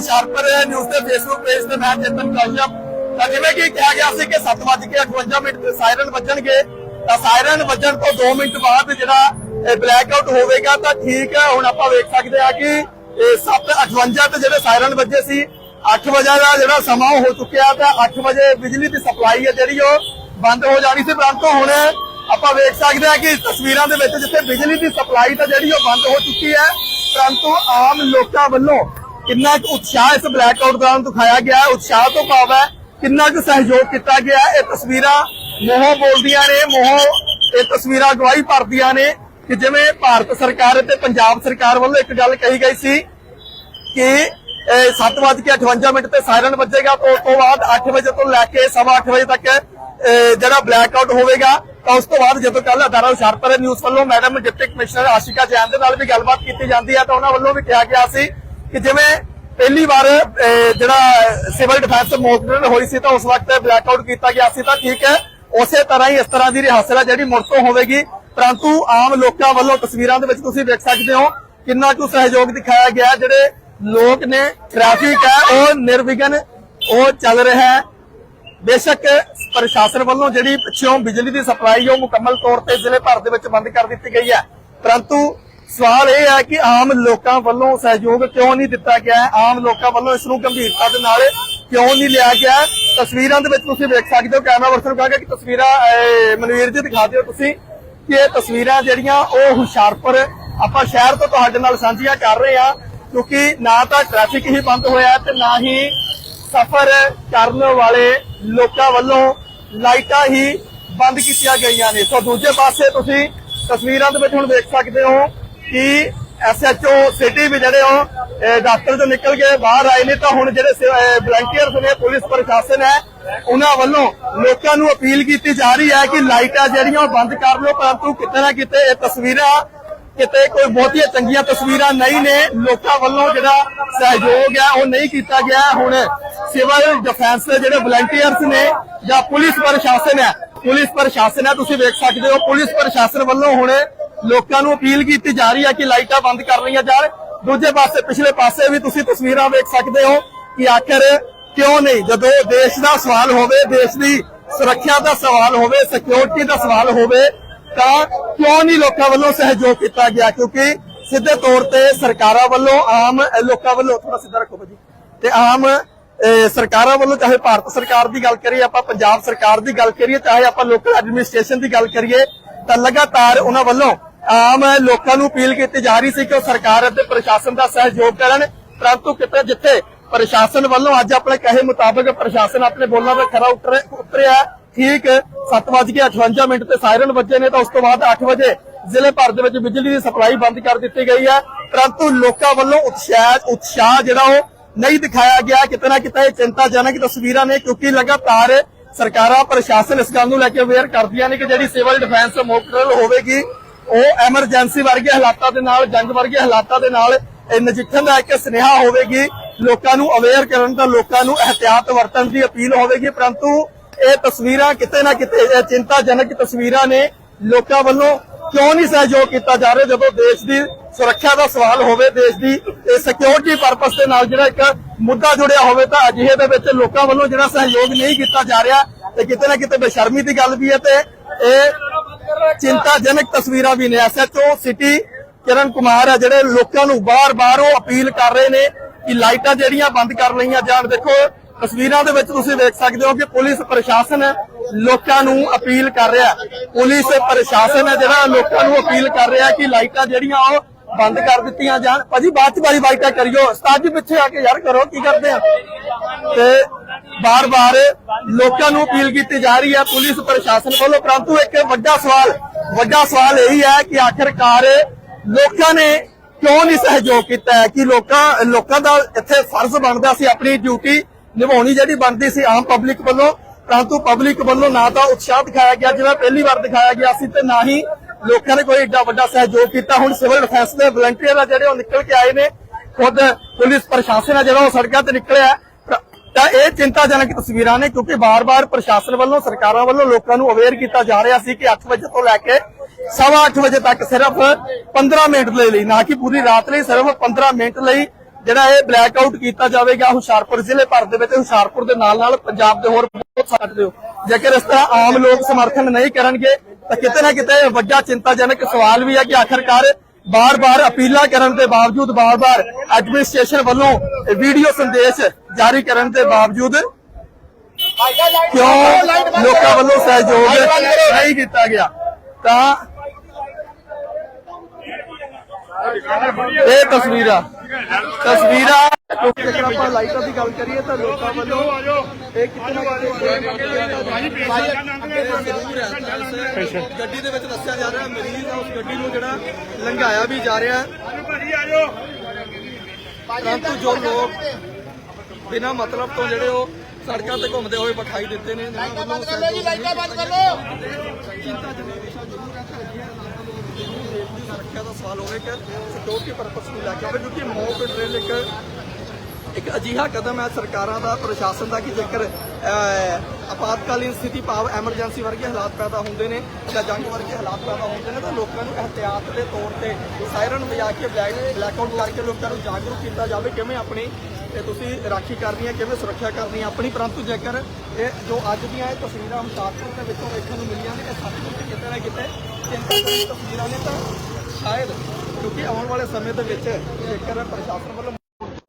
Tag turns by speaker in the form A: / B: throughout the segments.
A: ਖਬਰ ਹੁਸ਼ਿਆਰਪੁਰ ਨਿਊਜ਼ ਦੇ Facebook page ਤੇ ਮੈਂ ਚੇਤਨ ਕੌਸ਼ਪ ਤਾਂ ਜਿਵੇਂ ਕਿ ਕਿਹਾ ਗਿਆ ਸੀ ਕਿ 7:58 ਮਿੰਟ ਤੇ ਸਾਇਰਨ ਵੱਜਣਗੇ। ਤਾਂ ਸਾਇਰਨ ਵੱਜਣ ਤੋਂ 2 ਮਿੰਟ ਬਾਅਦ ਜਿਹੜਾ ਬਲੈਕ ਆਊਟ ਹੋਵੇਗਾ ਤਾਂ ਠੀਕ ਹੈ, ਹੁਣ ਆਪਾਂ ਵੇਖ ਸਕਦੇ ਆ ਕਿ 7:58 ਤੇ ਜਿਹੜੇ ਸਾਇਰਨ ਵੱਜੇ ਸੀ 8 ਵਜੇ ਦਾ ਜਿਹੜਾ ਸਮਾਂ ਹੋ ਚੁੱਕਿਆ ਤਾਂ 8 ਵਜੇ ਬਿਜਲੀ ਦੀ ਸਪਲਾਈ ਹੈ ਜਿਹੜੀ ਉਹ ਬੰਦ ਹੋ ਜਾਣੀ ਸੀ। ਪਰੰਤੂ ਹੁਣ ਆਪਾਂ ਵੇਖ ਸਕਦੇ ਆ ਕਿ ਤਸਵੀਰਾਂ ਦੇ ਵਿੱਚ ਜਿੱਥੇ ਬਿਜਲੀ ਦੀ ਸਪਲਾਈ ਤਾਂ ਜਿਹੜੀ ਉਹ ਬੰਦ ਹੋ ਚੁੱਕੀ ਹੈ, ਪਰੰਤੂ ਆਮ ਲੋਕਾਂ ਵੱਲੋਂ ਕਿੰਨਾ ਕੁ ਉਤਸ਼ਾਹ ਇਸ ਬਲੈਕ ਆਊਟ ਦੌਰਾਨ ਦਿਖਾਇਆ ਗਿਆ ਉਤਸ਼ਾਹ ਤੋਂ ਭਾਵ ਹੈ ਕਿੰਨਾ ਕੁ ਸਹਿਯੋਗ ਕੀਤਾ ਗਿਆ ਇਹ ਤਸਵੀਰਾਂ ਮੋਹ ਬੋਲਦੀਆਂ ਨੇ, ਮੋਹ ਇਹ ਤਸਵੀਰਾਂ ਗਵਾਹੀ ਭਰਦੀਆਂ ਨੇ ਕਿ ਜਿਵੇਂ ਭਾਰਤ ਸਰਕਾਰ ਅਤੇ ਪੰਜਾਬ ਸਰਕਾਰ ਵੱਲੋਂ ਇੱਕ ਗੱਲ ਕਹੀ ਗਈ ਸੀ ਕਿ 7:58 ਮਿੰਟ ਤੇ ਸਾਇਰਨ ਵੱਜੇਗਾ, ਤੋਂ ਉਸ ਤੋਂ ਬਾਅਦ 8 ਵਜੇ ਤੋਂ ਲੈ ਕੇ 8:30 ਵਜੇ ਤੱਕ ਜਿਹੜਾ ਬਲੈਕ ਆਊਟ ਹੋਵੇਗਾ, ਤਾਂ ਉਸ ਤੋਂ ਬਾਅਦ ਜਦੋਂ ਕੱਲ ਅਦਾਰਾ ਹੁਸ਼ਿਆਰਪੁਰ ਨਿਊਜ਼ ਵੱਲੋਂ madam, deputy commissioner Ashika Jain ਦੇ ਨਾਲ ਵੀ ਗੱਲਬਾਤ ਕੀਤੀ ਜਾਂਦੀ ਹੈ, ਤਾਂ ਉਹਨਾਂ ਵੱਲੋਂ ਵੀ ਕਿਹਾ ਗਿਆ ਸੀ ਕਿ ਜਿਵੇਂ ਪਹਿਲੀ ਵਾਰ ਜਿਹੜਾ ਸਿਵਲ ਡਿਫੈਂਸ ਮੌਕ ਹੋਈ ਸੀ ਤਾਂ ਉਸ ਵਕਤ ਬਲੈਕ ਆਊਟ ਕੀਤਾ ਗਿਆ ਸੀ ਤਾਂ ਠੀਕ ਹੈ, ਉਸੇ ਤਰ੍ਹਾਂ ਹੀ ਇਸ ਤਰ੍ਹਾਂ ਦੀ ਰਿਹਰਸਲ ਹੈ ਜਿਹੜੀ ਮੁੜ ਤੋਂ ਹੋਵੇਗੀ। ਪਰੰਤੂ ਆਮ ਲੋਕਾਂ ਵੱਲੋਂ ਤਸਵੀਰਾਂ ਦੇ ਵਿੱਚ ਤੁਸੀਂ ਦੇਖ ਸਕਦੇ ਹੋ ਕਿੰਨਾ ਕੁ ਸਹਿਯੋਗ ਦਿਖਾਇਆ ਗਿਆ ਜਿਹੜੇ ਲੋਕ ਨੇ ਟ੍ਰੈਫਿਕ ਹੈ, ਉਹ ਨਿਰਵਿਘਨ, ਉਹ ਚੱਲ ਰਿਹਾ ਹੈ। ਬੇਸ਼ੱਕ ਪ੍ਰਸ਼ਾਸਨ ਵੱਲੋਂ ਜਿਹੜੀ ਪਿੱਛੋਂ ਬਿਜਲੀ ਦੀ ਸਪਲਾਈ ਉਹ ਮੁਕੰਮਲ ਤੌਰ ਤੇ ਜ਼ਿਲ੍ਹੇ ਭਰ ਦੇ ਵਿੱਚ ਬੰਦ ਕਰ ਦਿੱਤੀ ਗਈ ਹੈ। ਪਰੰਤੂ ਸਵਾਲ ਇਹ ਹੈ ਕਿ ਆਮ ਲੋਕਾਂ ਵੱਲੋਂ ਸਹਿਯੋਗ ਕਿਉਂ ਨਹੀਂ ਦਿੱਤਾ ਗਿਆ ਆਮ ਲੋਕਾਂ ਵੱਲੋਂ ਇਸ ਨੂੰ ਗੰਭੀਰਤਾ ਦੇ ਨਾਲ ਕਿਉਂ ਨਹੀਂ ਲਿਆ ਗਿਆ ਤਸਵੀਰਾਂ ਦੇ ਵਿੱਚ ਤੁਸੀਂ ਵੇਖ ਸਕਦੇ ਹੋ, ਕੈਮਰਾ ਪਰਸਨ ਕਹਾਂਗਾ ਕਿ ਤਸਵੀਰਾਂ ਮਨਵੀਰ ਜੀ ਦਿਖਾ ਦਿਓ ਤੁਸੀਂ ਕਿ ਇਹ ਤਸਵੀਰਾਂ ਜਿਹੜੀਆਂ, ਉਹ ਹੁਸ਼ਿਆਰਪੁਰ, ਆਪਾਂ ਸ਼ਹਿਰ ਤੋਂ ਤੁਹਾਡੇ ਨਾਲ ਸਾਂਝੀਆਂ ਕਰ ਰਹੇ ਹਾਂ, ਕਿਉਂਕਿ ਨਾ ਤਾਂ ਟ੍ਰੈਫਿਕ ਹੀ ਬੰਦ ਹੋਇਆ ਤੇ ਨਾ ਹੀ ਸਫ਼ਰ ਕਰਨ ਵਾਲੇ ਲੋਕਾਂ ਵੱਲੋਂ ਲਾਈਟਾਂ ਹੀ ਬੰਦ ਕੀਤੀਆਂ ਗਈਆਂ ਨੇ। ਸੋ ਦੂਜੇ ਪਾਸੇ ਤੁਸੀਂ ਤਸਵੀਰਾਂ ਦੇ ਵਿੱਚ ਹੁਣ ਵੇਖ ਸਕਦੇ ਹੋ ਕਿ ਐਸਐਚਓ ਸਿਟੀ ਵੀ ਜਿਹੜੇ ਉਹ ਅਹ, ਦਫ਼ਤਰ ਤੋਂ ਨਿਕਲ ਕੇ ਬਾਹਰ ਆਏ ਨੇ ਤਾਂ ਹੁਣ ਜਿਹੜੇ ਵਲੰਟੀਅਰਸ ਨੇ ਪੁਲਿਸ ਪ੍ਰਸ਼ਾਸਨ ਹੈ ਉਹਨਾਂ ਵੱਲੋਂ ਲੋਕਾਂ ਨੂੰ ਅਪੀਲ ਕੀਤੀ ਜਾ ਰਹੀ ਹੈ ਕਿ ਲਾਈਟਾਂ ਜਿਹੜੀਆਂ ਉਹ ਬੰਦ ਕਰ ਲਓ ਪਰੰਤੂ ਕਿਤੇ ਨਾ ਕਿਤੇ ਇਹ ਤਸਵੀਰਾਂ ਕਿਤੇ ਕੋਈ ਬਹੁਤੀਆਂ ਚੰਗੀਆਂ ਤਸਵੀਰਾਂ ਨਹੀਂ ਨੇ ਲੋਕਾਂ ਵੱਲੋਂ ਜਿਹੜਾ ਸਹਿਯੋਗ ਹੈ ਉਹ ਨਹੀਂ ਕੀਤਾ ਗਿਆ। ਹੁਣ ਸਿਵਲ ਡਿਫੈਂਸ ਦੇ ਜਿਹੜੇ ਵਲੰਟੀਅਰਸ ਨੇ ਜਾਂ ਪੁਲਿਸ ਪ੍ਰਸ਼ਾਸਨ ਹੈ ਪੁਲਿਸ ਪ੍ਰਸ਼ਾਸਨ ਹੈ ਤੁਸੀਂ ਵੇਖ ਸਕਦੇ ਹੋ ਪੁਲਿਸ ਪ੍ਰਸ਼ਾਸਨ ਵੱਲੋਂ ਹੁਣ ਲੋਕਾਂ ਨੂੰ ਅਪੀਲ ਕੀਤੀ ਜਾ ਰਹੀ ਹੈ ਕਿ ਲਾਈਟਾਂ ਬੰਦ ਕਰ ਲਈਆਂ ਜਾਣ। ਦੂਜੇ ਪਾਸੇ, ਪਿਛਲੇ ਪਾਸੇ ਵੀ ਤੁਸੀਂ ਤਸਵੀਰਾਂ ਵੇਖ ਸਕਦੇ ਹੋ ਕਿ ਆਖਰ ਕਿਉਂ ਨਹੀਂ? ਜਦੋਂ ਦੇਸ਼ ਦਾ ਸਵਾਲ ਹੋਵੇ, ਦੇਸ਼ ਦੀ ਸੁਰੱਖਿਆ ਦਾ ਸਵਾਲ ਹੋਵੇ ਸਿਕਿਉਰਿਟੀ ਦਾ ਸਵਾਲ ਹੋਵੇ, ਤਾਂ ਕਿਉਂ ਨਹੀਂ ਲੋਕਾਂ ਵੱਲੋਂ ਸਹਿਯੋਗ ਕੀਤਾ ਗਿਆ? ਕਿਉਂਕਿ ਸਿੱਧੇ ਤੌਰ ਤੇ ਸਰਕਾਰਾਂ ਵੱਲੋਂ ਆਮ ਲੋਕਾਂ ਵੱਲੋਂ ਥੋੜਾ ਸਿੱਧਾ ਰੱਖੋ ਭਾਜੀ। ਤੇ ਆਮ ਸਰਕਾਰਾਂ ਵੱਲੋਂ ਚਾਹੇ ਭਾਰਤ ਸਰਕਾਰ ਦੀ ਗੱਲ ਕਰੀਏ, ਆਪਾਂ ਪੰਜਾਬ ਸਰਕਾਰ ਦੀ ਗੱਲ ਕਰੀਏ, ਚਾਹੇ ਆਪਾਂ ਲੋਕਲ ਐਡਮਿਨਿਸਟ੍ਰੇਸ਼ਨ ਦੀ ਗੱਲ ਕਰੀਏ, ਤਾਂ ਲਗਾਤਾਰ ਉਹਨਾਂ ਵੱਲੋਂ ਆਮ ਲੋਕਾਂ ਨੂੰ ਅਪੀਲ ਕੀਤੀ ਜਾ ਰਹੀ ਸੀ ਕਿ ਉਹ ਸਰਕਾਰ ਅਤੇ ਪ੍ਰਸ਼ਾਸਨ ਦਾ ਸਹਿਯੋਗ ਕਰਨ। ਪਰੰਤੂ ਕਿਤੇ ਜਿੱਥੇ ਪ੍ਰਸ਼ਾਸਨ ਵੱਲੋਂ ਅੱਜ ਆਪਣੇ ਕਹੇ ਮੁਤਾਬਕ ਪ੍ਰਸ਼ਾਸਨ ਆਪਣੇ ਬੋਲਾਂ ਤੇ ਖਰਾ ਉਤਰਿਆ ਠੀਕ 7:58 ਮਿੰਟ ਤੇ ਸਾਇਰਨ ਵੱਜੇ ਨੇ ਤਾਂ ਉਸ ਤੋਂ ਬਾਅਦ 8 ਵਜੇ ਜ਼ਿਲ੍ਹੇ ਭਰ ਦੇ ਵਿੱਚ ਬਿਜਲੀ ਦੀ ਸਪਲਾਈ ਬੰਦ ਕਰ ਦਿੱਤੀ ਗਈ ਹੈ। ਪਰੰਤੂ ਲੋਕਾਂ ਵੱਲੋਂ ਉਤਸ਼ਾਹ ਉਤਸ਼ਾਹ ਜਿਹੜਾ ਉਹ ਨਹੀਂ ਦਿਖਾਇਆ ਗਿਆ। ਕਿਤੇ ਨਾ ਕਿਤੇ ਇਹ ਚਿੰਤਾਜਨਕ ਤਸਵੀਰਾਂ ਨੇ ਕਿਉਂਕਿ ਲਗਾਤਾਰ ਸਰਕਾਰਾਂ ਪ੍ਰਸ਼ਾਸਨ ਇਸ ਗੱਲ ਨੂੰ ਲੈ ਕੇ ਅਵੇਅਰ ਕਰਦੀਆਂ ਨੇ ਕਿ ਜਿਹੜੀ ਸਿਵਲ ਡਿਫੈਂਸ ਮੋਕਡਰਲ ਹੋਵੇਗੀ। ਉਹ ਐਮਰਜੈਂਸੀ ਵਰਗੇ ਹਾਲਾਤਾਂ ਦੇ ਨਾਲ, ਜੰਗ ਵਰਗੇ ਹਾਲਾਤਾਂ ਦੇ ਨਾਲ ਨਜਿੱਠਣ ਦਾ ਇੱਕ ਸੁਨੇਹਾ ਹੋਵੇਗੀ। ਲੋਕਾਂ ਨੂੰ ਅਵੇਅਰ ਕਰਨ ਦਾ, ਲੋਕਾਂ ਨੂੰ ਇhtiyat ਵਰਤਣ ਦੀ ਅਪੀਲ ਹੋਵੇਗੀ। ਪਰੰਤੂ ਇਹ ਤਸਵੀਰਾਂ ਕਿਤੇ ਨਾ ਕਿਤੇ, ਇਹ ਚਿੰਤਾਜਨਕ ਤਸਵੀਰਾਂ ਨੇ ਲੋਕਾਂ ਵੱਲੋਂ ਕਿਉਂ ਨਹੀਂ ਸਹਿਯੋਗ ਕੀਤਾ ਜਾ ਰਿਹਾ ਜਦੋਂ ਦੇਸ਼ ਦੀ ਸੁਰੱਖਿਆ ਦਾ ਸਵਾਲ ਹੋਵੇ, ਦੇਸ਼ ਦੀ ਸਿਕਿਉਰਿਟੀ ਪਰਪਸ ਦੇ ਨਾਲ ਜਿਹੜਾ ਇੱਕ ਮੁੱਦਾ ਜੁੜਿਆ ਹੋਵੇ ਤਾਂ ਅਜਿਹੇ ਦੇ ਵਿੱਚ ਲੋਕਾਂ ਵੱਲੋਂ ਜਿਹੜਾ ਸਹਿਯੋਗ ਨਹੀਂ ਕੀਤਾ ਜਾ ਰਿਹਾ ਤੇ ਕਿਤੇ ਨਾ ਕਿਤੇ ਬੇਸ਼ਰਮੀ ਦੀ ਗੱਲ ਵੀ ਹੈ ਤੇ ਇਹ ਚਿੰਤਾਜਨਕ ਤਸਵੀਰਾਂ ਵੀ ਨੇ। ਐਸਐਚਓ ਸਿਟੀ ਕਿਰਨ ਕੁਮਾਰ ਆ, ਜਿਹੜੇ ਲੋਕਾਂ ਨੂੰ ਬਾਰ-ਬਾਰ ਉਹ ਅਪੀਲ ਕਰ ਰਹੇ ਨੇ ਕਿ ਲਾਈਟਾਂ ਜਿਹੜੀਆਂ ਬੰਦ ਕਰ ਲਈਆਂ ਜਾਣ। ਦੇਖੋ, ਤਸਵੀਰਾਂ ਦੇ ਵਿੱਚ ਤੁਸੀਂ ਦੇਖ ਸਕਦੇ ਹੋ ਕਿ ਪੁਲਿਸ ਪ੍ਰਸ਼ਾਸਨ ਲੋਕਾਂ ਨੂੰ ਅਪੀਲ ਕਰ ਰਿਹਾ ਪੁਲਿਸ ਪ੍ਰਸ਼ਾਸਨ ਹੈ ਜਿਹੜਾ ਲੋਕਾਂ ਨੂੰ ਅਪੀਲ ਕਰ ਰਿਹਾ ਕਿ ਲਾਈਟਾਂ ਜਿਹੜੀਆਂ ਉਹ ਬੰਦ ਕਰ ਦਿੱਤੀਆਂ ਜਾਣ। ਭਾਜੀ, ਬਾਅਦ ਚ ਬਾਰੀ ਬਾਈਟਾ ਕਰਿਓ। ਉਸਤਾਦ ਜੀ ਪਿੱਛੇ ਆ ਕੇ ਯਾਰ ਕਰੋ, ਕੀ ਕਰਦੇ ਆ? ਤੇ ਬਾਰ-ਬਾਰ ਲੋਕਾਂ ਨੂੰ ਅਪੀਲ ਕੀਤੀ ਜਾ ਰਹੀ ਹੈ, ਪੁਲਿਸ ਪ੍ਰਸ਼ਾਸਨ ਵੱਲੋਂ। ਪਰੰਤੂ ਇੱਕ ਵੱਡਾ ਸਵਾਲ ਵੱਡਾ ਸਵਾਲ ਇਹ ਹੈ ਕਿ ਆਖਿਰਕਾਰ ਲੋਕਾਂ ਨੇ ਕਿਉਂ ਨਹੀਂ ਸਹਿਯੋਗ ਕੀਤਾ ਹੈ? ਕਿ ਲੋਕਾਂ ਲੋਕਾਂ ਦਾ ਇੱਥੇ ਫਰਜ਼ ਬਣਦਾ ਸੀ ਆਪਣੀ ਡਿਊਟੀ ਨਿਭਾਉਣੀ ਜਿਹੜੀ ਬਣਦੀ ਸੀ ਆਮ ਪਬਲਿਕ ਵੱਲੋਂ। ਪਰੰਤੂ ਪਬਲਿਕ ਵੱਲੋਂ ਨਾ ਤਾਂ ਉਤਸ਼ਾਹ ਦਿਖਾਇਆ ਗਿਆ, ਜਿਵੇਂ ਪਹਿਲੀ ਵਾਰ ਦਿਖਾਇਆ ਗਿਆ ਸੀ ਤੇ ਨਾ ਹੀ ਲੋਕਾਂ ਨੇ ਕੋਈ ਏਡਾ ਵੱਡਾ ਸਹਿਯੋਗ ਕੀਤਾ। ਹੁਣ ਸਿਵਲ ਡਿਫੈਂਸ ਦੇ ਵਲੰਟੀਅਰ ਆ ਜਿਹੜੇ ਉਹ ਨਿਕਲ ਕੇ ਆਏ ਨੇ। ਖੁਦ ਪੁਲਿਸ ਪ੍ਰਸ਼ਾਸਨ ਆ ਜਿਹੜਾ ਉਹ ਸੜਕਾਂ ਤੇ ਨਿਕਲਿਆ ਤਾਂ ਇਹ ਚਿੰਤਾਜਨਕ ਤਸਵੀਰਾਂ ਨੇ ਕਿਉਂਕਿ ਬਾਰ-ਬਾਰ ਪ੍ਰਸ਼ਾਸਨ ਵੱਲੋਂ, ਸਰਕਾਰਾਂ ਵੱਲੋਂ ਲੋਕਾਂ ਨੂੰ ਅਵੇਅਰ ਕੀਤਾ ਜਾ ਰਿਹਾ ਸੀ ਕਿ 8 ਵਜੇ ਤੋਂ ਲੈ ਕੇ ਸਵਾ ਅੱਠ ਵਜੇ ਤੱਕ ਸਿਰਫ 15 ਮਿੰਟ ਲਈ, ਨਾ ਕਿ ਪੂਰੀ ਰਾਤ ਲਈ ਸਿਰਫ 15 ਮਿੰਟ ਲਈ ਜਿਹੜਾ ਇਹ ਬਲੈਕ ਆਊਟ ਕੀਤਾ ਜਾਵੇਗਾ ਹੁਸ਼ਿਆਰਪੁਰ ਜ਼ਿਲ੍ਹੇ ਭਰ ਦੇ ਵਿੱਚ। ਹੁਸ਼ਿਆਰਪੁਰ ਦੇ ਨਾਲ ਨਾਲ ਪੰਜਾਬ ਦੇ ਹੋਰ ਬਹੁਤ ਸਕਦੇ ਹੋ ਜੇਕਰ ਇਸ ਤਰ੍ਹਾਂ ਆਮ ਲੋਕ ਸਮਰਥਨ ਨਹੀਂ ਕਰਨਗੇ, ਤਾਂ ਕਿਤੇ ਨਾ ਕਿਤੇ ਵੱਡਾ ਚਿੰਤਾਜਨਕ ਸਵਾਲ ਵੀ ਹੈ ਕਿ ਆਖਰਕਾਰ ਬਾਰ-ਬਾਰ ਅਪੀਲਾਂ ਕਰਨ ਦੇ ਬਾਵਜੂਦ ਬਾਰ-ਬਾਰ ਐਡਮਿਨਿਸਟ੍ਰੇਸ਼ਨ ਵੱਲੋਂ ਵੀਡੀਓ ਸੰਦੇਸ਼ ਜਾਰੀ ਕਰਨ ਦੇ ਬਾਵਜੂਦ ਕਿਉਂ ਲੋਕਾਂ ਵੱਲੋਂ ਸਹਿਯੋਗ ਨਹੀਂ ਕੀਤਾ ਗਿਆ? ਤਾਂ ਇਹ ਤਸਵੀਰਾਂ ਤਸਵੀਰਾਂ ਕਿਉਂਕਿ ਜੇਕਰ ਆਪਾਂ ਲਾਈਟਾਂ ਦੀ ਗੱਲ ਕਰੀਏ ਤਾਂ ਲੋਕਾਂ ਵੱਲੋਂ ਇਹ ਕਿਤੇ ਨਾ ਕਿਤੇ ਗੱਡੀ ਦੇ ਵਿੱਚ ਦੱਸਿਆ ਜਾ ਰਿਹਾ ਮਰੀਜ਼ ਆ ਉਸ ਗੱਡੀ ਨੂੰ ਜਿਹੜਾ ਲੰਘਾਇਆ ਵੀ ਜਾ ਰਿਹਾ। ਪਰੰਤੂ ਜੋ ਲੋਕ ਬਿਨਾਂ ਮਤਲਬ ਤੋਂ ਜਿਹੜੇ ਉਹ ਸੜਕਾਂ ਤੇ ਘੁੰਮਦੇ ਹੋਏ ਵਿਖਾਈ ਦਿੱਤੇ ਨੇ ਵੱਲੋਂ
B: ਬੰਦ ਕਰ ਲਓ ਜੀ ਲਾਈਟਾਂ ਬੰਦ ਕਰ ਲਓ।
A: ਦੀ ਸੁਰੱਖਿਆ ਦਾ ਸਵਾਲ ਹੋਵੇ ਕਿ ਸਿਕਿਉਰਿਟੀ ਪਰਪਸ ਨੂੰ ਲੈ ਕੇ ਕਿਉਂਕਿ ਮੌਕ ਡਰਿਲ ਇੱਕ ਇੱਕ ਅਜਿਹਾ ਕਦਮ ਹੈ ਸਰਕਾਰਾਂ ਦਾ, ਪ੍ਰਸ਼ਾਸਨ ਦਾ ਕਿ ਜੇਕਰ ਆਪਾਤਕਾਲੀਨ ਸਥਿਤੀ ਭਾਵ ਐਮਰਜੈਂਸੀ ਵਰਗੇ ਹਾਲਾਤ ਪੈਦਾ ਹੁੰਦੇ ਨੇ ਜਾਂ ਜੰਗ ਵਰਗੇ ਹਾਲਾਤ ਪੈਦਾ ਹੁੰਦੇ ਨੇ, ਤਾਂ ਲੋਕਾਂ ਨੂੰ ਇhtiyਾਤ ਦੇ ਤੌਰ ਤੇ ਸਾਇਰਨ ਵਜਾ ਕੇ ਬਲੈਕ ਬਲੈਕਆਊਟ ਕਰਕੇ ਲੋਕਾਂ ਨੂੰ ਜਾਗਰੂਕ ਕੀਤਾ ਜਾਵੇ। ਕਿਵੇਂ ਆਪਣੀ ਤੇ ਤੁਸੀਂ ਰਾਖੀ ਕਰਨੀ ਹੈ, ਕਿਵੇਂ ਸੁਰੱਖਿਆ ਕਰਨੀ ਹੈ ਆਪਣੀ? ਪਰੰਤੂ ਜੇਕਰ ਇਹ ਜੋ ਅੱਜ ਦੀਆਂ ਇਹ ਤਸਵੀਰਾਂ ਹੁਸ਼ਿਆਰਪੁਰ ਦੇ ਵਿੱਚੋਂ ਵੇਖਣ ਨੂੰ ਮਿਲੀਆਂ ਨੇ, ਇਹ ਸੱਚਮੁੱਚ ਕਿਤੇ ਨਾ ਕਿਤੇ ਚਿੰਤਾਜਨਕ ਤਸਵੀਰਾਂ ਨੇ, ਤਾਂ ਸ਼ਾਇਦ ਕਿਉਂਕਿ ਆਉਣ ਵਾਲੇ ਸਮੇਂ ਦੇ ਵਿੱਚ ਜੇਕਰ ਪ੍ਰਸ਼ਾਸਨ ਵੱਲੋਂ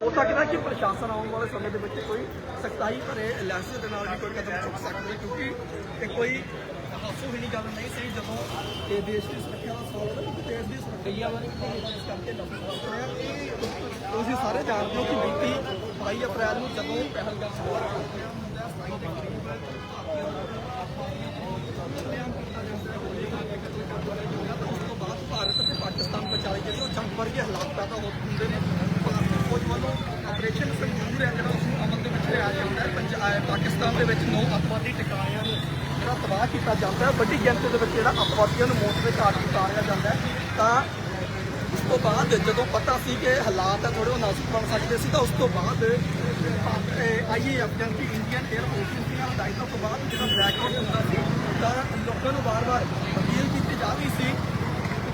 A: ਹੋ ਸਕਦਾ ਕਿ ਪ੍ਰਸ਼ਾਸਨ ਆਉਣ ਵਾਲੇ ਸਮੇਂ ਦੇ ਵਿੱਚ ਕੋਈ ਸਖਤਾਈ ਭਰੇ ਲੈਸੇ ਦੇ ਨਾਲ ਵੀ ਕੋਈ ਕਦਮ ਚੁੱਕ ਸਕਦਾ, ਕਿਉਂਕਿ ਇਹ ਕੋਈ ਹਾਸੋਹੀਣੀ ਗੱਲ ਨਹੀਂ ਸਹੀ ਜਦੋਂ ਇਹ ਦੇਸ਼ ਦੀ ਸੁਰੱਖਿਆ ਦਾ ਸਵਾਲ ਹੈ ਕਿ ਦੇਸ਼ ਦੀ ਸੁਰੱਖਿਆ ਬਾਰੇ ਇਸ ਕਰਕੇ ਲਫ਼ਜ਼ ਵਰਤੇ ਆ ਤੁਸੀਂ ਸਾਰੇ ਜਾਣਦੇ ਹੋ ਕਿ ਬੀਤੀ 22 ਅਪ੍ਰੈਲ ਨੂੰ ਜਦੋਂ ਪਹਿਲਗਾਮ ਹਮਲਾ ਹੁੰਦਾ ਹੈ ਉਸ ਤੋਂ ਬਾਅਦ ਭਾਰਤ ਅਤੇ ਪਾਕਿਸਤਾਨ ਵਿਚਾਲੇ ਜਿਹੜੀ ਉਹ ਜੰਗ ਵਰਗੇ ਹਾਲਾਤ ਪੈਦਾ ਹੋ ਹੁੰਦੇ ਨੇ ਫੌਜ ਵੱਲੋਂ ਆਪਰੇਸ਼ਨ ਸੰਜੂਰ ਹੈ, ਜਿਹੜਾ ਉਸ ਨੂੰ ਅਮਲ ਦੇ ਵਿੱਚ ਲਿਆ ਜਾਂਦਾ ਹੈ। ਪੰਜਾਬ ਪਾਕਿਸਤਾਨ ਦੇ ਵਿੱਚ ਨੌ ਅੱਤਵਾਦੀ ਟਿਕਾਣਿਆਂ ਨੂੰ ਜਿਹੜਾ ਤਬਾਹ ਕੀਤਾ ਜਾਂਦਾ ਹੈ। ਵੱਡੀ ਗਿਣਤੀ ਦੇ ਵਿੱਚ ਜਿਹੜਾ ਅੱਤਵਾਦੀਆਂ ਨੂੰ ਮੌਤ ਦੇ ਘਾਟ ਉਤਾਰਿਆ ਜਾਂਦਾ ਹੈ। ਤਾਂ ਉਸ ਤੋਂ ਬਾਅਦ ਜਦੋਂ ਪਤਾ ਸੀ ਕਿ ਹਾਲਾਤ ਥੋੜੇ ਉਹ ਨਾਜ਼ੁਕ ਬਣ ਸਕਦੇ ਸੀ, ਤਾਂ ਉਸ ਤੋਂ ਬਾਅਦ ਆਈਏਐਫ ਜਾਨ ਕਿ ਇੰਡੀਅਨ 에ਅਰ ਫੋਰਸ ਦੀਆਂ ਹਦਾਇਤਾਂ ਤੋਂ ਬਾਅਦ ਜਦੋਂ ਬਲੈਕਆਊਟ ਹੁੰਦਾ ਸੀ, ਤਾਂ ਲੋਕਾਂ ਨੂੰ ਵਾਰ-ਵਾਰ ਅਪੀਲ ਕੀਤੀ ਜਾ ਰਹੀ ਸੀ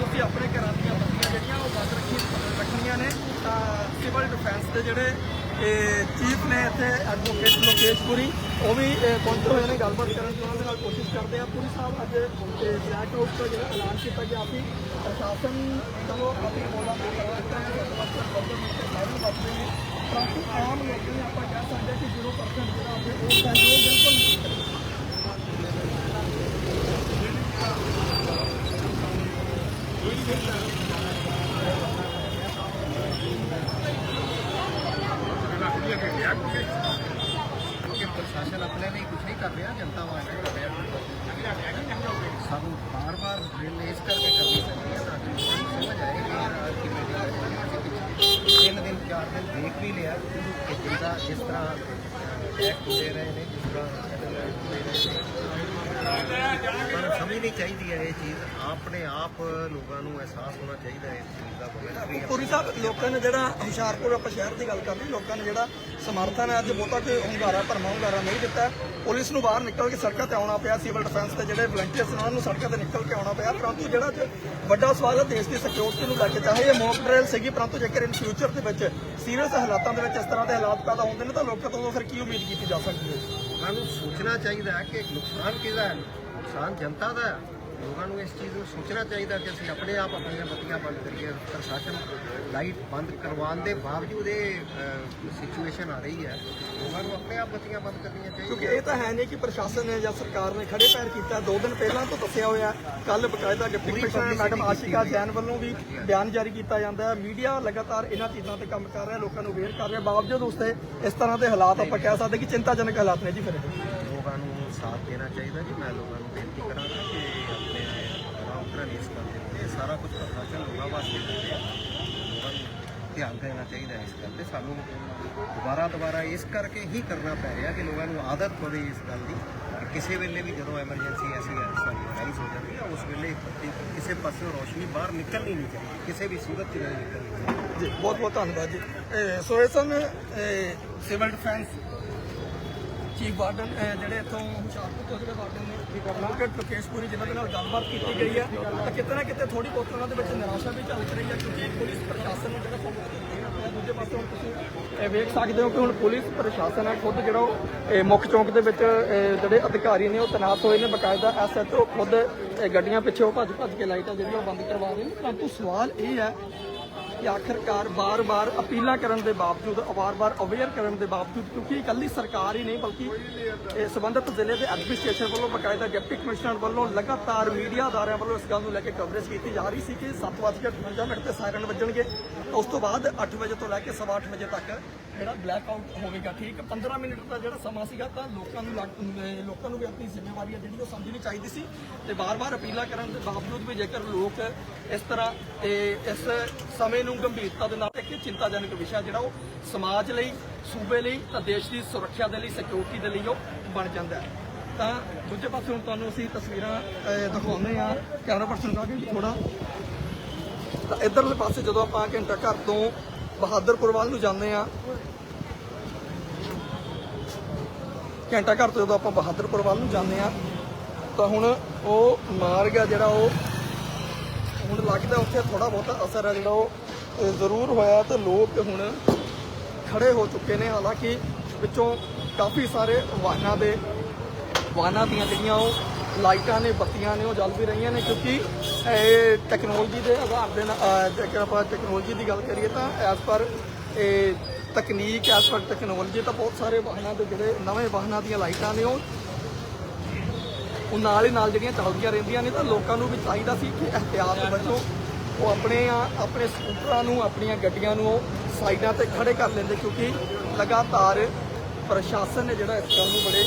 A: ਤੁਸੀਂ ਆਪਣੇ ਘਰਾਂ ਦੀਆਂ ਬੱਤੀਆਂ ਜਿਹੜੀਆਂ, ਉਹ ਬੰਦ ਰੱਖੀ ਰੱਖਣੀਆਂ ਨੇ। ਤਾਂ ਸਿਵਲ ਡਿਫੈਂਸ ਦੇ ਜਿਹੜੇ ਚੀਫ ਨੇ ਇੱਥੇ ਐਡਵੋਕੇਟ ਲੋਕੇਸ਼ਪੁਰੀ ਉਹ ਵੀ ਪਹੁੰਚੇ ਹੋਏ ਨੇ। ਗੱਲਬਾਤ ਕਰਨ ਦੀ ਉਹਨਾਂ ਦੇ ਨਾਲ ਕੋਸ਼ਿਸ਼ ਕਰਦੇ ਆ ਪੂਰੀ ਸਾਹਿਬ, ਅੱਜ ਬਲੈਕ ਆਊਟ ਦਾ ਜਿਹੜਾ ਐਲਾਨ ਕੀਤਾ ਗਿਆ ਸੀ, ਪ੍ਰਸ਼ਾਸਨ ਚਲੋ ਆਪਣੀ ਮੋਲਾ ਦੇ ਦਿੱਤਾ ਹੈ ਸਾਰੇ ਬਾਤੇ ਪਰੰਤੂ ਆਮ ਲੋਕਾਂ ਨੇ ਆਪਾਂ ਕਹਿ ਸਕਦੇ ਹਾਂ ਕਿ 0% ਜਿਹੜਾ ਆਪਣੇ ਉਹ ਸਹਿਯੋਗ ਬਿਲਕੁਲ ਨਹੀਂ ਕੀਤਾ।
C: ਕਿ ਪ੍ਰਸ਼ਾਸਨ ਆਪਣੇ ਲਈ ਕੁਝ ਨਹੀਂ ਕਰ ਰਿਹਾ ਜਨਤਾ ਵਾਸਤੇ ਕਰ ਰਿਹਾ ਸਾਨੂੰ ਬਾਰ-ਬਾਰ ਡਰਿਲ ਇਸ ਕਰਕੇ ਕਰਨੀ ਪੈਂਦੀ ਹੈ ਤਾਂ ਕਿ ਲੋਕਾਂ ਨੂੰ ਸਮਝ ਆਏ ਕਿ ਯਾਰ ਕਿਵੇਂ ਦੀ ਤਿੰਨ ਦਿਨ ਚਾਰ ਦਿਨ ਦੇਖ ਵੀ ਲਿਆ ਕਿ ਜਿੰਦਾ ਜਿਸ ਤਰ੍ਹਾਂ ਐਕਟ ਦੇ ਰਹੇ ਨੇ ਜਿਸ ਤਰ੍ਹਾਂ settlement ਦੇ ਰਹੇ ਨੇ ਪਰ ਸਮਝਣੀ ਚਾਹੀਦੀ ਹੈ ਇਹ ਚੀਜ਼। ਆਪਣੇ ਆਪ ਲੋਕਾਂ ਨੂੰ ਅਹਿਸਾਸ ਹੋਣਾ ਚਾਹੀਦਾ ਹੈ ਇਸ ਚੀਜ਼ ਦਾ ਬਗੈਰ
A: ਪੂਰੀ ਸਾਹਿਬ ਲੋਕਾਂ ਨੇ ਜਿਹੜਾ ਹੁਸ਼ਿਆਰਪੁਰ ਆਪਾਂ ਸ਼ਹਿਰ ਦੀ ਗੱਲ ਕਰਦੇ ਲੋਕਾਂ ਨੇ ਜਿਹੜਾ ਸਮਰਥਨ ਹੈ ਅੱਜ ਬਹੁਤਾ ਕੋਈ ਹੁੰਗਾਰਾ ਭਰਮਾ ਹੁੰਗਾਰਾ ਨਹੀਂ ਦਿੱਤਾ। ਪੁਲਿਸ ਨੂੰ ਬਾਹਰ ਨਿਕਲ ਕੇ ਸੜਕਾਂ ਤੇ ਆਉਣਾ ਪਿਆ ਸਿਵਲ ਡਿਫੈਂਸ ਦੇ ਜਿਹੜੇ ਵਲੰਟੀਅਰਸ ਉਹਨਾਂ ਨੂੰ ਸੜਕਾਂ ਤੇ ਨਿਕਲ ਕੇ ਆਉਣਾ ਪਿਆ। ਪਰੰਤੂ ਜਿਹੜਾ ਵੱਡਾ ਸਵਾਲ ਹੈ ਦੇਸ਼ ਦੀ ਸਿਕਿਉਰਿਟੀ ਨੂੰ ਲੈ ਕੇ ਚਾਹੇ ਇਹ ਮੌਕ ਡਰਿਲ ਸੀਗੀ ਪਰੰਤੂ ਜੇਕਰ ਇਨ ਫਿਊਚਰ ਦੇ ਵਿੱਚ ਸੀਰੀਅਸ ਹਾਲਾਤਾਂ ਦੇ ਵਿੱਚ ਇਸ ਤਰ੍ਹਾਂ ਦੇ ਹਾਲਾਤ ਪੈਦਾ ਹੁੰਦੇ ਨੇ ਤਾਂ ਲੋਕਾਂ ਤੋਂ ਫਿਰ ਕੀ ਉਮੀਦ ਕੀਤੀ ਜਾ ਸਕਦੀ ਹੈ?
C: ਸਾਨੂੰ ਸੋਚਣਾ ਚਾਹੀਦਾ ਹੈ ਕਿ ਨੁਕਸਾਨ ਕਿਹਦਾ ਹੈ? ਨੁਕਸਾਨ ਜਨਤਾ ਦਾ ਹੈ। ਲੋਕਾਂ ਨੂੰ ਇਸ ਚੀਜ਼ ਨੂੰ ਸੋਚਣਾ ਚਾਹੀਦਾ ਕਿ ਅਸੀਂ ਆਪਣੇ ਆਪ ਆਪਣੀਆਂ ਬੱਤੀਆਂ ਬੰਦ ਕਰੀਏ ਪ੍ਰਸ਼ਾਸਨ ਲਾਈਟ ਬੰਦ ਕਰਵਾਉਣ ਦੇ ਬਾਵਜੂਦ ਇਹ ਸਿਚੁਏਸ਼ਨ ਆ ਰਹੀ ਹੈ। ਲੋਕਾਂ ਨੂੰ ਆਪਣੇ ਆਪ ਬੱਤੀਆਂ ਬੰਦ ਕਰਨੀਆਂ
A: ਕਿਉਂਕਿ
C: ਚਾਹੀਦੀਆਂ
A: ਇਹ ਤਾਂ ਹੈ ਨਹੀਂ ਕਿ ਪ੍ਰਸ਼ਾਸਨ ਨੇ ਜਾਂ ਸਰਕਾਰ ਨੇ ਖੜੇ ਪੈਰ ਕੀਤਾ। ਦੋ ਦਿਨ ਪਹਿਲਾਂ ਤੋਂ ਦੱਸਿਆ ਹੋਇਆ ਕੱਲ ਬਕਾਇਦਾ deputy commissioner madam Ashika. Jain ਵੱਲੋਂ ਵੀ ਬਿਆਨ ਜਾਰੀ ਕੀਤਾ ਜਾਂਦਾ ਹੈ। ਮੀਡੀਆ ਲਗਾਤਾਰ ਇਹਨਾਂ ਚੀਜ਼ਾਂ ਤੇ ਕੰਮ ਕਰ ਰਿਹਾ ਲੋਕਾਂ ਨੂੰ ਅਵੇਅਰ ਕਰ ਰਿਹਾ। ਬਾਵਜੂਦ ਉਸ ਤੇ ਇਸ ਤਰ੍ਹਾਂ ਦੇ ਹਾਲਾਤ ਆਪਾਂ ਕਹਿ ਸਕਦੇ ਕਿ ਚਿੰਤਾਜਨਕ ਹਾਲਾਤ ਨੇ ਜੀ ਫਿਰ।
C: ਲੋਕਾਂ ਨੂੰ ਸਾਥ ਦੇਣਾ ਚਾਹੀਦਾ ਜੀ। ਮੈਂ ਲੋਕਾਂ ਨੂੰ ਬੇਨਤੀ ਕਰਾਂਗਾ ਕਿ ਆਪਣੇ ਆਰਾਮ ਕਰਨ ਇਸ ਗੱਲ ਦੇ ਉੱਤੇ ਸਾਰਾ ਕੁਝ ਪ੍ਰਸ਼ਾਸਨ ਲੋਕਾਂ ਵਾਸਤੇ ਕਰਦੇ ਆ ਲੋਕਾਂ ਨੂੰ ਧਿਆਨ ਦੇਣਾ ਚਾਹੀਦਾ ਇਸ ਗੱਲ ਤੇ। ਸਾਨੂੰ ਦੁਬਾਰਾ ਦੁਬਾਰਾ ਇਸ ਕਰਕੇ ਹੀ ਕਰਨਾ ਪੈ ਰਿਹਾ ਕਿ ਲੋਕਾਂ ਨੂੰ ਆਦਤ ਪਵੇ ਇਸ ਗੱਲ ਦੀ ਕਿਸੇ ਵੇਲੇ ਵੀ ਜਦੋਂ ਐਮਰਜੈਂਸੀ ਐਸੀ ਰਾਈਜ਼ ਹੋ ਜਾਂਦੀ ਹੈ ਉਸ ਵੇਲੇ ਕਿਸੇ ਪਾਸੇ ਰੋਸ਼ਨੀ ਬਾਹਰ ਨਿਕਲਣੀ ਨਹੀਂ ਚਾਹੀਦੀ, ਕਿਸੇ ਵੀ ਸੂਰਤ 'ਚ ਨਹੀਂ ਨਿਕਲਣੀ ਚਾਹੀਦੀ।
A: ਜੀ ਬਹੁਤ ਬਹੁਤ ਧੰਨਵਾਦ ਜੀ। ਸੋਏ ਸਨ ਸਿਵਲ ਡਿਫੈਂਸ ਚੀਫ ਵਾਰਡਨ ਜਿਹੜੇ ਇੱਥੋਂ ਹੁਸ਼ਿਆਰਪੁਰ ਤੋਂ ਜਿਹੜੇ ਵਾਰਡਨ ਨੇ ਐਡਵੋਕੇਟ ਲੋਕੇਸ਼ਪੁਰੀ ਜਿਨ੍ਹਾਂ ਦੇ ਨਾਲ ਗੱਲਬਾਤ ਕੀਤੀ ਗਈ ਹੈ। ਤਾਂ ਕਿਤੇ ਨਾ ਕਿਤੇ ਥੋੜੀ ਬਹੁਤ ਉਹਨਾਂ ਦੇ ਵਿੱਚ ਨਿਰਾਸ਼ਾ ਵੀ ਝਲਕ ਰਹੀ ਹੈ ਕਿਉਂਕਿ ਪੁਲਿਸ ਪ੍ਰਸ਼ਾਸਨ ਨੂੰ ਜਿਹੜਾ ਦੂਜੇ ਪਾਸੇ ਹੁਣ ਤੁਸੀਂ ਇਹ ਵੇਖ ਸਕਦੇ ਹੋ ਕਿ ਹੁਣ ਪੁਲਿਸ ਪ੍ਰਸ਼ਾਸਨ ਹੈ ਖੁਦ ਜਿਹੜਾ ਉਹ ਮੁੱਖ ਚੌਂਕ ਦੇ ਵਿੱਚ ਜਿਹੜੇ ਅਧਿਕਾਰੀ ਨੇ ਉਹ ਤੈਨਾਤ ਹੋਏ ਨੇ ਬਕਾਇਦਾ ਐਸਐਚਓ ਖੁਦ ਗੱਡੀਆਂ ਪਿੱਛੇ ਉਹ ਭੱਜ ਭੱਜ ਕੇ ਲਾਈਟਾਂ ਜਿਹੜੀਆਂ ਬੰਦ ਕਰਵਾ ਰਹੇ ਨੇ। ਪਰੰਤੂ ਸਵਾਲ ਇਹ ਹੈ ਆਖਰਕਾਰ ਬਾਰ-ਬਾਰ ਅਪੀਲਾਂ ਕਰਨ ਦੇ ਬਾਵਜੂਦ ਵਾਰ-ਵਾਰ ਅਵੇਅਰ ਕਰਨ ਦੇ ਬਾਵਜੂਦ, ਕਿਉਂਕਿ ਇਕੱਲੀ ਸਰਕਾਰ ਹੀ ਨਹੀਂ, ਬਲਕਿ ਇਹ ਸੰਬੰਧਿਤ ਜ਼ਿਲ੍ਹੇ ਦੇ ਐਡਮਿਨਿਸਟ੍ਰੇਸ਼ਨ ਵੱਲੋਂ, ਬਕਾਇਦਾ ਡਿਪਟੀ ਕਮਿਸ਼ਨਰ ਵੱਲੋਂ ਲਗਾਤਾਰ ਮੀਡੀਆ ਅਦਾਰਿਆਂ ਵੱਲੋਂ ਇਸ ਗੱਲ ਨੂੰ ਲੈ ਕੇ ਕਵਰੇਜ ਕੀਤੀ ਜਾ ਰਹੀ ਸੀ ਕਿ 7:58 ਮਿੰਟ ਤੇ ਸਾਇਰਨ ਵੱਜਣਗੇ। ਉਸ ਤੋਂ ਬਾਅਦ 8 ਵਜੇ ਤੋਂ ਲੈ ਕੇ 8:30 ਵਜੇ ਤੱਕ ਜਿਹੜਾ ਬਲੈਕ ਆਊਟ ਹੋਵੇਗਾ, ਠੀਕ? 15 ਮਿੰਟ ਦਾ ਜਿਹੜਾ ਸਮਾਂ ਸੀਗਾ, ਤਾਂ ਲੋਕਾਂ ਨੂੰ ਲੱਗ- ਲੋਕਾਂ ਨੂੰ ਵੀ ਆਪਣੀ ਜ਼ਿੰਮੇਵਾਰੀ ਹੈ ਜਿਹੜੀ ਉਹ ਸਮਝਣੀ ਚਾਹੀਦੀ ਸੀ। ਤੇ ਬਾਰ-ਬਾਰ ਅਪੀਲਾਂ ਕਰਨ ਦੇ ਬਾਵਜੂਦ ਵੀ ਜੇਕਰ ਲੋਕ ਇਸ ਤਰ੍ਹਾਂ, ਇਹ ਇਸ ਸਮੇਂ ਨੂੰ ਗੰਭੀਰਤਾ ਦੇ ਨਾਲ ਇੱਕ ਚਿੰਤਾਜਨਕ ਵਿਸ਼ਾ ਜਿਹੜਾ ਉਹ ਸਮਾਜ ਲਈ, ਸੂਬੇ ਲਈ ਤਾਂ ਦੇਸ਼ ਦੀ ਸੁਰੱਖਿਆ ਦੇ ਲਈ ਸਿਕਿਉਰਿਟੀ ਦੇ ਲਈ ਉਹ ਬਣ ਜਾਂਦਾ ਹੈ। ਤਾਂ ਦੂਜੇ ਪਾਸੇ ਹੁਣ ਤੁਹਾਨੂੰ ਅਸੀਂ ਤਸਵੀਰਾਂ ਦਿਖਾਉਂਦੇ ਆ ਕੈਮਰਾ ਪਰਸਨ ਕਹਾ ਥੋੜਾ ਤਾਂ ਇਧਰਲੇ ਪਾਸੇ ਜਦੋਂ ਆਪਾਂ ਘੰਟਾ ਘਰ ਤੋਂ ਬਹਾਦਰਪੁਰ ਵੱਲ ਨੂੰ ਜਾਂਦੇ ਆ ਘੰਟਾ ਘਰ ਤੋਂ ਜਦੋਂ ਆਪਾਂ ਬਹਾਦਰਪੁਰ ਵੱਲ ਨੂੰ ਜਾਂਦੇ ਆ ਤਾਂ ਹੁਣ ਉਹ ਮਾਰਗ ਆ ਜਿਹੜਾ ਉਹ, ਹੁਣ ਲੱਗਦਾ ਉੱਥੇ ਥੋੜਾ ਬਹੁਤਾ ਅਸਰ ਹੈ ਜਿਹੜਾ ਉਹ ਜ਼ਰੂਰ ਹੋਇਆ ਤੇ ਲੋਕ ਹੁਣ ਖੜੇ ਹੋ ਚੁੱਕੇ ਨੇ। ਹਾਲਾਂਕਿ ਵਿੱਚੋਂ ਕਾਫੀ ਸਾਰੇ ਵਾਹਨਾਂ ਦੇ ਵਾਹਨਾਂ ਦੀਆਂ ਜਿਹੜੀਆਂ ਉਹ ਲਾਈਟਾਂ ਨੇ ਬੱਤੀਆਂ ਨੇ ਉਹ ਜਲ ਵੀ ਰਹੀਆਂ ਨੇ ਕਿਉਂਕਿ ਇਹ ਟੈਕਨੋਲੋਜੀ ਦੇ ਆਧਾਰ ਦੇ ਨਾਲ ਜੇਕਰ ਆਪਾਂ ਟੈਕਨੋਲੋਜੀ ਦੀ ਗੱਲ ਕਰੀਏ ਤਾਂ ਐਸ ਪਰ ਇਹ ਤਕਨੀਕ ਐਸ ਪਰ ਟੈਕਨੋਲੋਜੀ ਤਾਂ ਬਹੁਤ ਸਾਰੇ ਵਾਹਨਾਂ ਦੇ ਜਿਹੜੇ ਨਵੇਂ ਵਾਹਨਾਂ ਦੀਆਂ ਲਾਈਟਾਂ ਨੇ ਉਹ ਉਹ ਨਾਲ ਹੀ ਨਾਲ ਜਿਹੜੀਆਂ ਚੱਲਦੀਆਂ ਰਹਿੰਦੀਆਂ ਨੇ ਤਾਂ ਲੋਕਾਂ ਨੂੰ ਵੀ ਚਾਹੀਦਾ ਸੀ ਕਿ ਇhtiyਾਤ ਵਜੋਂ ਉਹ ਆਪਣੇ ਆਪਣੇ ਸਕੂਟਰਾਂ ਨੂੰ, ਆਪਣੀਆਂ ਗੱਡੀਆਂ ਨੂੰ ਉਹ ਸਾਈਡਾਂ ਤੇ ਖੜੇ ਕਰ ਲੈਂਦੇ ਕਿਉਂਕਿ ਲਗਾਤਾਰ ਪ੍ਰਸ਼ਾਸਨ ਨੇ ਜਿਹੜਾ ਇਸ ਗੱਲ ਨੂੰ ਬੜੇ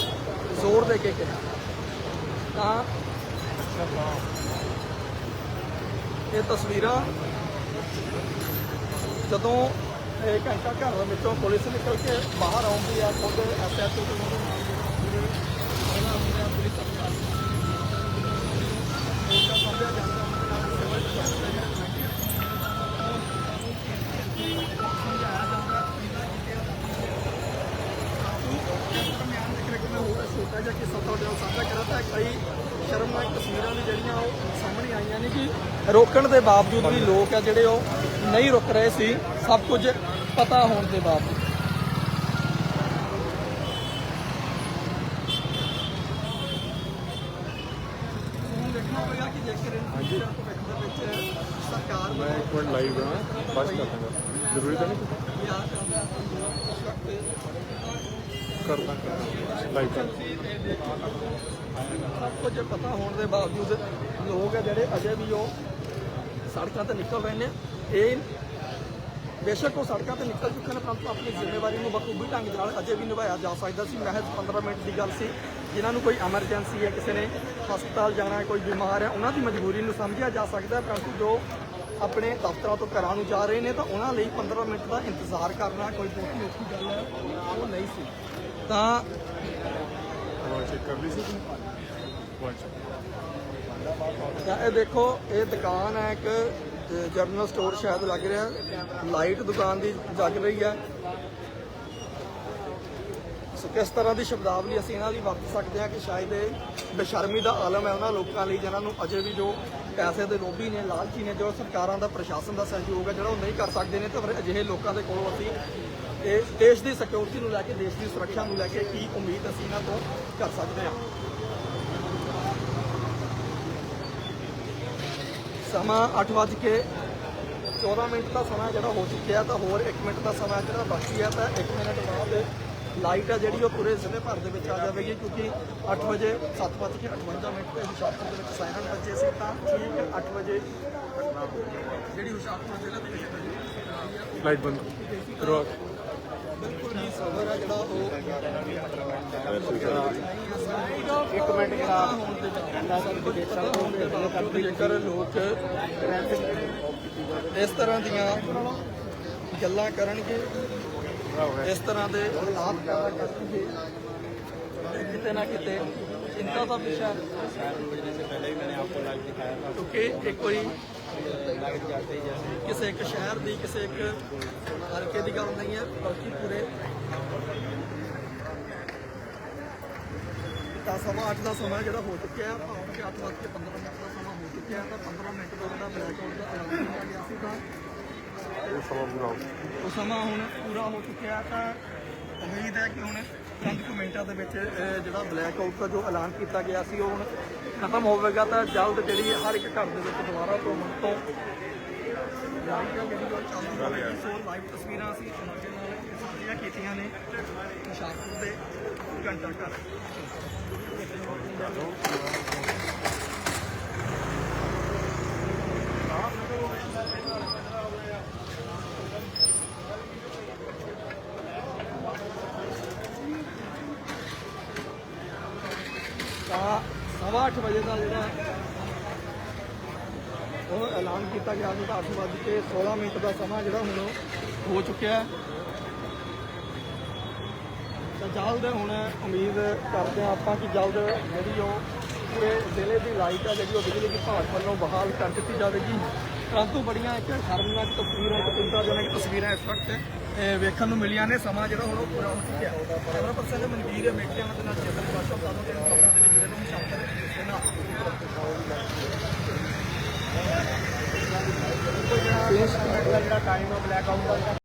A: ਜ਼ੋਰ ਦੇ ਕੇ ਕਿਹਾ। ਤਾਂ ਇਹ ਤਸਵੀਰਾਂ ਜਦੋਂ ਇਹ ਘੰਟਾ ਘਰ ਵਿੱਚੋਂ ਪੁਲਿਸ ਨਿਕਲ ਕੇ ਬਾਹਰ ਆਉਂਦੀ ਆ, ਖੁਦ ਐਸਐਚਓ ਦੇ ਨਾਲ ਤੁਹਾਡੇ ਨਾਲ ਸਾਂਝਾ ਕਰਾਂ ਤਾਂ ਕਈ ਸ਼ਰਮਨਾਕ ਤਸਵੀਰਾਂ ਵੀ ਜਿਹੜੀਆਂ ਉਹ ਸਾਹਮਣੇ ਆਈਆਂ ਨੇ ਕਿ ਰੋਕਣ ਦੇ ਬਾਵਜੂਦ ਵੀ ਲੋਕ ਆ ਜਿਹੜੇ ਉਹ ਨਹੀਂ ਰੁਕ ਰਹੇ ਸੀ ਸਭ ਕੁਝ ਪਤਾ ਹੋਣ ਦੇ ਬਾਵਜੂਦ। ਸਰਕਾਰ
B: ਮੈਂ ਇੱਕ ਮਿੰਟ ਲਾਈਵ ਹਾਂ ਬਸ ਕਰ ਦਾਂਗਾ ਜ਼ਰੂਰੀ ਤਾਂ ਨਹੀਂ
A: ਸਭ ਕੁਝ ਪਤਾ ਹੋਣ ਦੇ ਬਾਵਜੂਦ ਲੋਕ ਆ ਜਿਹੜੇ ਅਜੇ ਵੀ ਉਹ ਸੜਕਾਂ ਤੇ ਨਿਕਲ ਰਹੇ ਨੇ। ਇਹ ਬੇਸ਼ੱਕ ਉਹ ਸੜਕਾਂ ਤੇ ਨਿਕਲ ਚੁੱਕੇ ਨੇ, ਪਰੰਤੂ ਆਪਣੀ ਜ਼ਿੰਮੇਵਾਰੀ ਨੂੰ ਬਖੂਬੀ ਢੰਗ ਨਾਲ ਅਜੇ ਵੀ ਨਿਭਾਇਆ ਜਾ ਸਕਦਾ ਸੀ। ਮਹਿਜ਼ 15 ਮਿੰਟ ਦੀ ਗੱਲ ਸੀ। ਜਿਨ੍ਹਾਂ ਨੂੰ ਕੋਈ ਐਮਰਜੈਂਸੀ ਹੈ, ਕਿਸੇ ਨੇ ਹਸਪਤਾਲ ਜਾਣਾ ਹੈ, ਕੋਈ ਬਿਮਾਰ ਹੈ, ਉਹਨਾਂ ਦੀ ਮਜਬੂਰੀ ਨੂੰ ਸਮਝਿਆ ਜਾ ਸਕਦਾ ਪਰੰਤੂ ਜੋ ਆਪਣੇ ਦਫ਼ਤਰਾਂ ਤੋਂ ਘਰਾਂ ਨੂੰ ਜਾ ਰਹੇ ਨੇ, ਤਾਂ ਉਹਨਾਂ ਲਈ 15 ਮਿੰਟ ਦਾ ਇੰਤਜ਼ਾਰ ਕਰਨਾ ਕੋਈ ਬਹੁਤੀ ਔਖੀ ਗੱਲ ਹੈ, ਉਹ ਨਹੀਂ ਸੀ। ਤਾਂ
B: ਆਵਾਜ਼ ਚੈੱਕ ਕਰ ਲਈ ਸੀ। ਤਾਂ
A: ਇਹ ਦੇਖੋ, ਇਹ ਦੁਕਾਨ ਹੈ ਇੱਕ ਜਰਨਲ ਸਟੋਰ ਸ਼ਾਇਦ ਲੱਗ ਰਿਹਾ। ਲਾਈਟ ਦੁਕਾਨ ਦੀ ਜਗ ਰਹੀ ਹੈ। ਸੋ ਕਿਸ ਤਰ੍ਹਾਂ ਦੀ ਸ਼ਬਦਾਵਲੀ ਅਸੀਂ ਇਹਨਾਂ ਦੀ ਵਰਤ ਸਕਦੇ ਹਾਂ ਕਿ ਸ਼ਾਇਦ ਇਹ ਬੇਸ਼ਰਮੀ ਦਾ ਆਲਮ ਹੈ ਉਹਨਾਂ ਲੋਕਾਂ ਲਈ, ਜਿਨ੍ਹਾਂ ਨੂੰ ਅਜੇ ਵੀ ਜੋ ਪੈਸੇ ਦੇ ਲੋਭੀ ਨੇ, ਲਾਲਚੀ ਨੇ, ਜੋ ਸਰਕਾਰਾਂ ਦਾ, ਪ੍ਰਸ਼ਾਸਨ ਦਾ ਸਹਿਯੋਗ ਹੈ, ਜਿਹੜਾ ਉਹ ਨਹੀਂ ਕਰ ਸਕਦੇ ਨੇ, ਤਾਂ ਫਿਰ ਅਜਿਹੇ ਲੋਕਾਂ ਦੇ ਕੋਲੋਂ ਅਸੀਂ ਇਹ ਦੇਸ਼ ਦੀ ਸਿਕਿਉਰਿਟੀ ਨੂੰ ਲੈ ਕੇ ਦੇਸ਼ ਦੀ ਸੁਰੱਖਿਆ ਨੂੰ ਲੈ ਕੇ ਕੀ ਉਮੀਦ ਅਸੀਂ ਇਹਨਾਂ ਤੋਂ ਕਰ ਸਕਦੇ ਹਾਂ? ਸਮਾਂ 8 ਵੱਜ ਕੇ 14 ਮਿੰਟ ਦਾ ਸਮਾਂ ਜਿਹੜਾ ਹੋ ਚੁੱਕਿਆ ਤਾਂ ਹੋਰ 1 ਮਿੰਟ ਦਾ ਸਮਾਂ ਜਿਹੜਾ ਬਾਕੀ ਹੈ ਤਾਂ 1 ਮਿੰਟ ਬਾਅਦ ਲਾਈਟ ਹੈ ਜਿਹੜੀ ਉਹ ਪੂਰੇ ਜ਼ਿਲ੍ਹੇ ਭਰ ਦੇ ਵਿੱਚ ਆ ਜਾਵੇਗੀ ਕਿਉਂਕਿ 8 ਵਜੇ 7 ਵੱਜ ਕੇ 58 ਮਿੰਟ ਤੇ ਹੁਸ਼ਿਆਰਪੁਰ ਦੇ ਵਿੱਚ ਸਾਇਰਨ ਵੱਜੇ ਸੀ ਤਾਂ ਠੀਕ 8 ਵਜੇ ਜਿਹੜੀ ਹੁਸ਼ਿਆਰਪੁਰ ਜ਼ਿਲ੍ਹੇ ਦੇ ਵਿੱਚ
B: ਲਾਈਟ ਬੰਦ ਕਰੋ।
A: ਸਫ਼ਰ ਜੀ ਹੈ ਜਿਹੜਾ ਉਹ
C: ਇੱਕ ਮਿੰਟ ਜਿਹੜਾ
A: ਜੇਕਰ ਲੋਕ ਇਸ ਤਰ੍ਹਾਂ ਦੀਆਂ ਗੱਲਾਂ ਕਰਨਗੇ, ਇਸ ਤਰ੍ਹਾਂ ਦੇ ਹਾਲਾਤ ਪੈਦਾ ਕਰਨਗੇ। ਕਿਤੇ ਨਾ ਕਿਤੇ ਚਿੰਤਾ ਦਾ ਵਿਸ਼ਾ ਹੈ। ਕਿਉਂਕਿ ਇਹ ਕੋਈ ਕਿਸੇ ਇੱਕ ਸ਼ਹਿਰ ਦੀ, ਕਿਸੇ ਇੱਕ ਹਲਕੇ ਦੀ ਗੱਲ ਨਹੀਂ ਹੈ, ਬਲਕਿ ਤਾਂ ਸਵਾ 8 ਦਾ ਸਮਾਂ ਜਿਹੜਾ ਹੋ ਚੁੱਕਿਆ ਹੈ ਭਾਵ ਕਿ 8 ਵੱਜ ਕੇ 15 ਮਿੰਟ ਦਾ ਸਮਾਂ ਹੋ ਚੁੱਕਿਆ ਹੈ ਤਾਂ 15 ਮਿੰਟ ਤੋਂ ਜਿਹੜਾ ਬਲੈਕ ਆਊਟ ਦਾ ਐਲਾਨ ਕੀਤਾ ਗਿਆ ਸੀ ਤਾਂ
B: ਇਹ ਸਮਾਂ ਪੂਰਾ ਹੋ ਗਿਆ।
A: ਉਹ ਸਮਾਂ ਹੁਣ ਪੂਰਾ ਹੋ ਚੁੱਕਿਆ ਹੈ ਤਾਂ ਉਮੀਦ ਹੈ ਕਿ ਹੁਣ ਚੰਦ ਕੁ ਮਿੰਟਾਂ ਦੇ ਵਿੱਚ ਜਿਹੜਾ ਬਲੈਕ ਆਊਟ ਦਾ ਜੋ ਐਲਾਨ ਕੀਤਾ ਗਿਆ ਸੀ ਉਹ ਹੁਣ ਖਤਮ ਹੋਵੇਗਾ ਤਾਂ ਜਲਦ ਜਿਹੜੀ ਹਰ ਇੱਕ ਘਰ ਦੇ ਵਿੱਚ ਦੁਬਾਰਾ ਤੋਂ ਮੁੜ ਤੋਂ ਲਾਈਟ ਜਿਹੜੀ ਚੱਲਦੀ ਹੋਵੇਗੀ ਸੋ ਲਾਈਵ ਤਸਵੀਰਾਂ ਅਸੀਂ ਤੁਹਾਡੇ ਨਾਲ ਸਾਂਝੀਆਂ ਕੀਤੀਆਂ ਨੇ ਹੁਸ਼ਿਆਰਪੁਰ ਦੇ ਘੰਟਾ ਘਰ ਸਵਾ ਅੱਠ ਵਜੇ ਦਾ ਜਿਹੜਾ ਐਲਾਨ ਕੀਤਾ ਗਿਆ ਸੀ ਤਾਂ ਅੱਠ ਵੱਜ 16 ਮਿੰਟ ਦਾ ਸਮਾਂ ਜਿਹੜਾ ਹੁਣ ਉਹ ਹੋ ਚੁੱਕਿਆ ਹੈ। ਤਾਂ ਜਲਦ ਹੁਣ ਉਮੀਦ ਕਰਦੇ ਹਾਂ ਆਪਾਂ ਕਿ ਜਲਦ ਜਿਹੜੀ ਉਹ ਪੂਰੇ ਜ਼ਿਲ੍ਹੇ ਦੀ ਲਾਈਟ ਆ ਜਿਹੜੀ ਉਹ ਬਿਜਲੀ ਵਿਭਾਗ ਵੱਲੋਂ ਬਹਾਲ ਕਰ ਦਿੱਤੀ ਜਾਵੇਗੀ। ਪਰੰਤੂ ਬੜੀਆਂ ਇੱਕ ਸ਼ਰਮਨਾਕ ਤਸਵੀਰਾਂ, ਇੱਕ ਚਿੰਤਾਜਨਕ ਤਸਵੀਰਾਂ ਇਸ ਵਕਤ ਵੇਖਣ ਨੂੰ ਮਿਲੀਆਂ ਨੇ। ਸਮਾਂ ਜਿਹੜਾ ਹੁਣ ਉਹ ਪੂਰਾ ਹੋ ਚੁੱਕਿਆ ਕੈਮਰਾ ਪਰਸਨ ਮਨਵੀਰ ਮੇਟਿਆਂ ਦੇ ਨਾਲ ਚੇਤਨ ਬਾਸ਼ਾ ਸਾਨੂੰ ਤੇ ਖਬਰਾਂ ਦੇ ਵਿੱਚ ਜੁੜੇ ਰਹੋ ਸ਼ਬਦ ਦੇ
C: ਜਿਹੜਾ ਟਾਈਮ ਹੈ ਬਲੈਕ ਆਊਟ ਦਾ